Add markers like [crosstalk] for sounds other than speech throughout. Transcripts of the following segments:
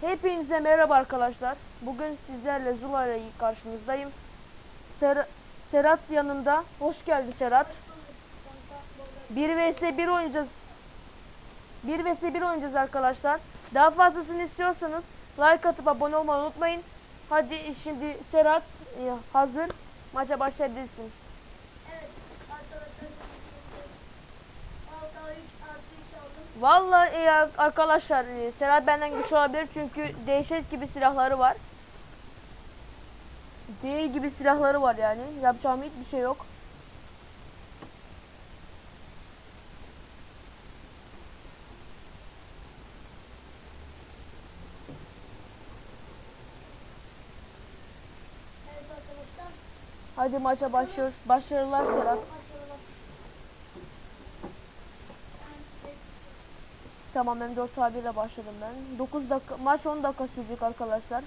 Hepinize merhaba arkadaşlar. Bugün sizlerle Zula ile karşınızdayım. Ser Serhat yanımda. Hoş geldin Serhat. 1 vs 1 oynayacağız. 1 vs 1 oynayacağız arkadaşlar. Daha fazlasını istiyorsanız like atıp abone olmayı unutmayın. Hadi şimdi Serhat e, hazır. Maça başlayabilirsin. Vallahi e, arkadaşlar e, Serhat benden güçlü olabilir çünkü dehşet gibi silahları var. Zehir gibi silahları var yani. Yapacağım hiçbir şey yok. Hadi maça başlıyoruz. Başarılar Serhat. Başlayalım. Ben de- Tamam M4 abiyle başladım ben. 9 dakika maç 10 dakika sürecek arkadaşlar.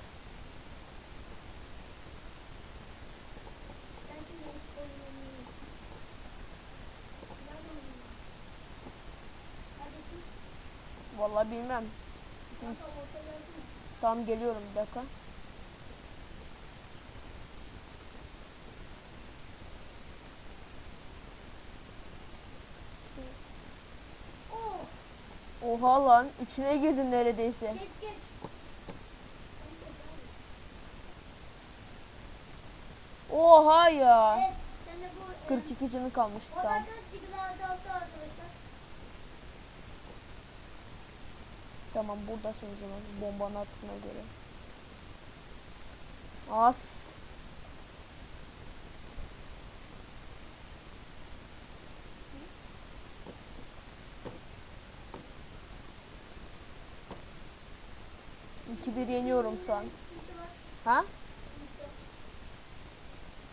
Vallahi bilmem. Tamam geliyorum bir dakika. Oha lan içine girdim neredeyse. Oha ya. Evet, bu, 42 canı kalmış tam. Tamam buradasın o zaman bombanı attığına göre. Az. 2-1 yeniyorum şu an. Ha?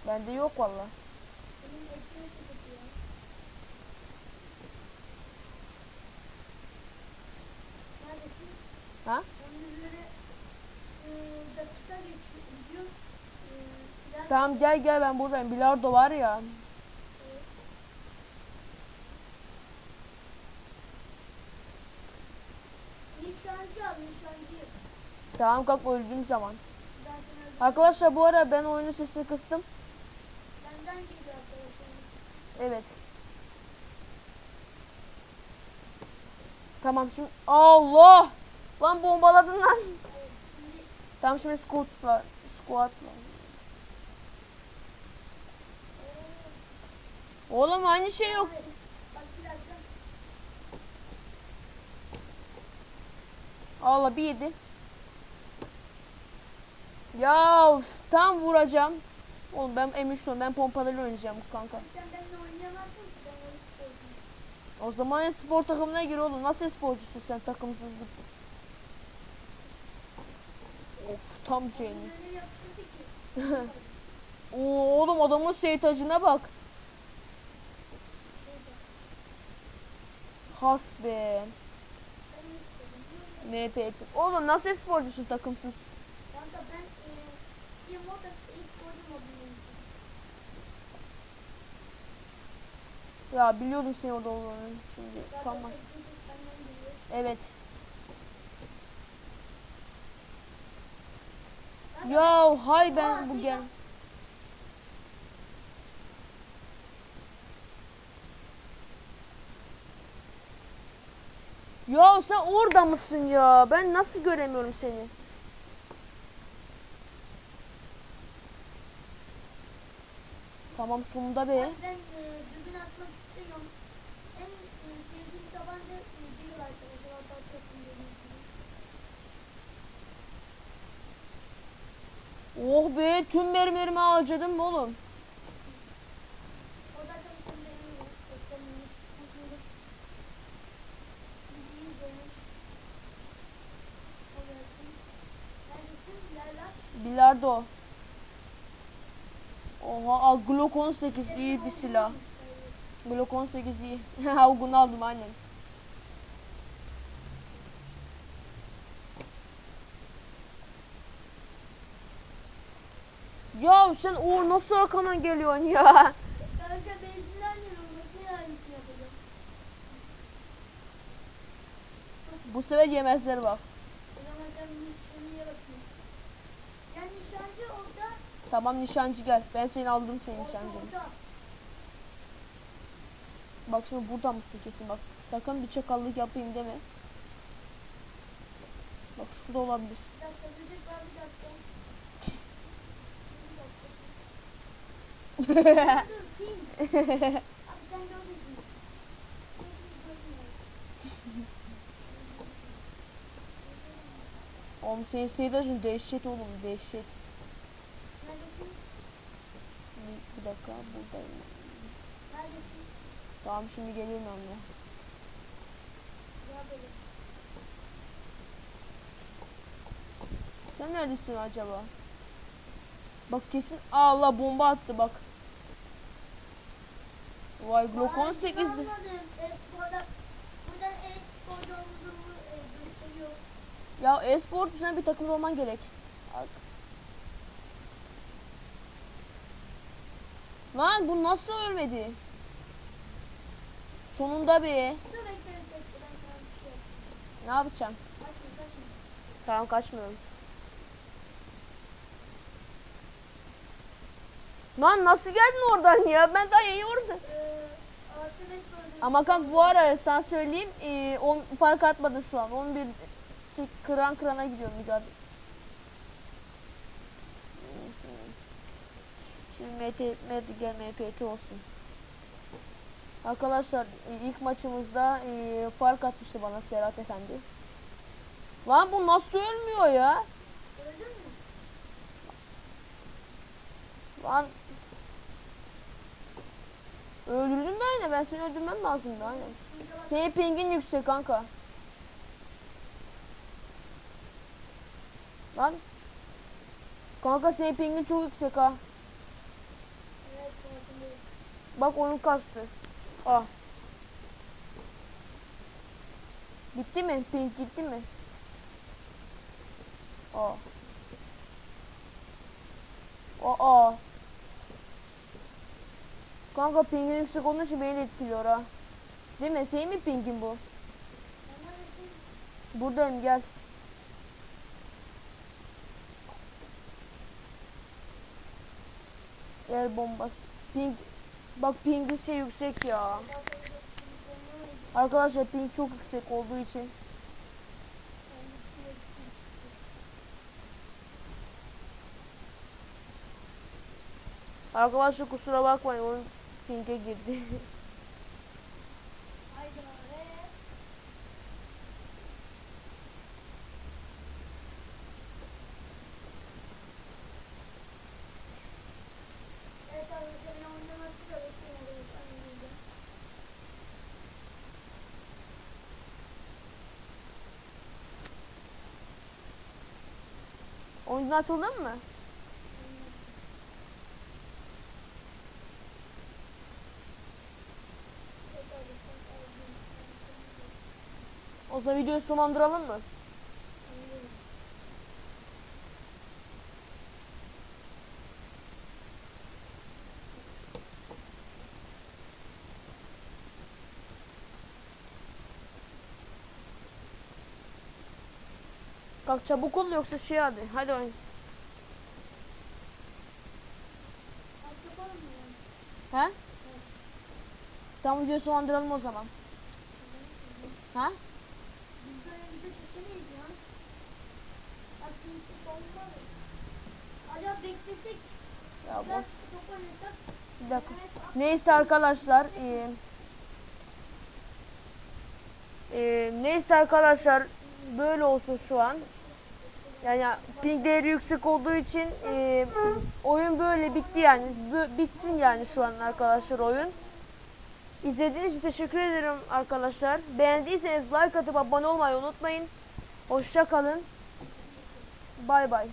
Bende yok valla. Ha? Tamam gel gel ben buradayım. Bilardo var ya. Nişancı al nişancı. Tamam kalk öldüğüm zaman. Arkadaşlar bu ara ben oyunun sesini kıstım. Benden geliyor arkadaşlar. Evet. Tamam şimdi Allah! Lan bombaladın lan. Evet şimdi Tamam şimdi squatla squatla. Oğlum aynı şey yok. Allah bir yedi. Ya tam vuracağım. Oğlum ben M3'lüyüm. Ben pompalarıyla oynayacağım kanka. Sen benimle oynayamazsın ki ben öyle sporcuyum. O zaman spor takımına gir oğlum. Nasıl sporcusun sen takımsız bir. Of tam şeyini. [laughs] Oo, oğlum adamın seytacına bak. Has be. NP. Oğlum nasıl sporcusun takımsız? Ya biliyordum senin orada olduğunu. Şimdi Zaten kalmaz. Evet. Ya hay ben bu gel. Ya sen orada mısın ya? Ben nasıl göremiyorum seni? Tamam sonunda be. Abi ben e, dürbün atmak istemiyorum. En e, sevdiğim tabanca e, değil arkadaşlar. Hatta takım görüyorsunuz. Oh be tüm mermilerimi harcadım oğlum. O da tabii benim yok. Göstermemiş. Bakıyorum. Bir iyi izlemiş. O gelsin. Neredesin? Laylaş. Bilardo. Oha Glock 18 iyi bir silah. Glock 18 iyi. [laughs] Bunu aldım annem. Ya sen Uğur nasıl arkama geliyorsun ya? Kanka benzinden yanıyorum. Makine aynısını yapacağım. Bu sefer yemezler bak. O zaman sen Seniye bakayım. Yani nişancı orada. Tamam nişancı gel. Ben seni aldım nişancını. orada. Bak şimdi burada mısın kesin bak. Sakın bir çakallık yapayım deme. Bak şurada olabilir. Şimdi. [laughs] Oğlum senin seyircin dehşet oğlum dehşet. Neredesin? Bir, dakika buradayım. Neredesin? Tamam şimdi geliyorum yanına. Ya. Sen neredesin acaba? Bak kesin Allah bomba attı bak. Vay Glock Aa, 18'di. anlamadım. Evet, bu arada buradan e-sporcu olduğumu e. Ya e-spor düzen bir takımda olman gerek. Bak. Lan bu nasıl ölmedi? Sonunda be. Ne yapacağım? Tamam kaçmıyorum. Lan nasıl geldin oradan ya? Ben daha yeni orada. Ee. Ama kanka bu ara sana söyleyeyim. E, on, fark atmadın şu an. 11 şey, kıran kırana gidiyor mücadele. Şimdi MT, gel MPT olsun. Arkadaşlar ilk maçımızda fark atmıştı bana Serhat Efendi. Lan bu nasıl ölmüyor ya? Lan Öldürdün beni. Ben seni öldürmem lazımdı aynen. Şimdi bak. Senin pingin yüksek kanka. Lan. Kanka senin pingin çok yüksek ha. Bak oyun kastı. Ah. Bitti mi? Ping gitti mi? Aa. Aa. Kanka pingin yüksek olduğu için beni de etkiliyor ha. Değil mi? Senin mi pingin bu? Buradayım gel. El bombası. Ping. Bak pingin şey yüksek ya. Arkadaşlar ping çok yüksek olduğu için. Arkadaşlar kusura bakmayın oyun ping'e girdi. [laughs] Haydi be. Evet abi seninle oynamak da bekliyorum. Aynen Oyundan atıldın mı? O zaman videoyu sonlandıralım mı? Kalk çabuk ol yoksa şey hadi. Hadi oyun. He? Tamam videoyu sonlandıralım o zaman. Ha? Ya. Oynasak. Bir dakika. Neyse, arkadaşlar. eee, eee, neyse arkadaşlar. Böyle olsun şu an. Yani ping değeri yüksek olduğu için eee, oyun böyle bitti yani. Bö- bitsin yani şu an arkadaşlar oyun. İzlediğiniz için teşekkür ederim arkadaşlar. Beğendiyseniz like atıp abone olmayı unutmayın. Hoşça kalın. Bay bay.